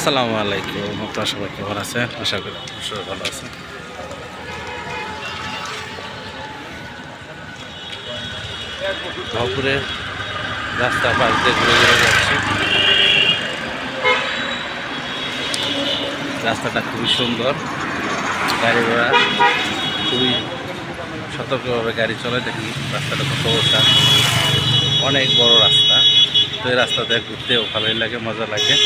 আসসালামু আলাইকুম। আপনার সবাই কেমন আছে আশা করি আপনারা সবাই ভালো আছে ভরপুরে রাস্তা পাশ দিয়ে ঘুরে ঘুরে যাচ্ছি। রাস্তাটা খুবই সুন্দর। গাড়ি ঘোড়া খুবই সতর্কভাবে গাড়ি চলে। দেখুন রাস্তাটা কত ওটা অনেক বড় রাস্তা। তো এই রাস্তাতে ঘুরতেও ভালোই লাগে, মজা লাগে।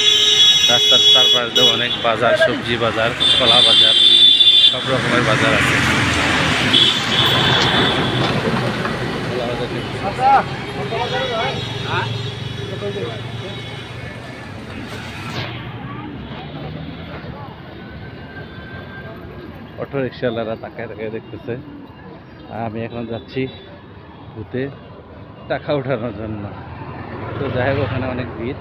রাস্তার চারপাশ দিয়ে অনেক বাজার, সবজি বাজার, কলা বাজার, সব রকমের বাজার আছে। অটো রিক্সাওয়ালারা তাকায় তাকায় দেখতেছে। আমি এখন যাচ্ছি ঘুরতে। টাকা ওঠানোর জন্য। তো যাই হোক, ওখানে অনেক ভিড়।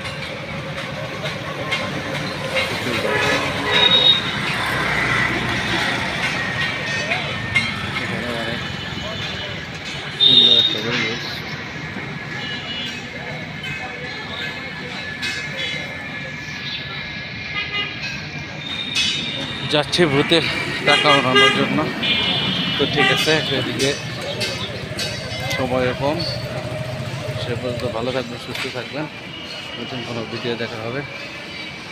যাচ্ছে ভূতের টাকা ওঠানোর জন্য। তো ঠিক আছে, এদিকে সময় কম। সে পর্যন্ত ভালো থাকবেন, সুস্থ থাকবেন। নতুন কোনো ভিডিও দেখা হবে।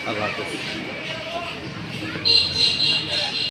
আল্লাহ হাফেজ।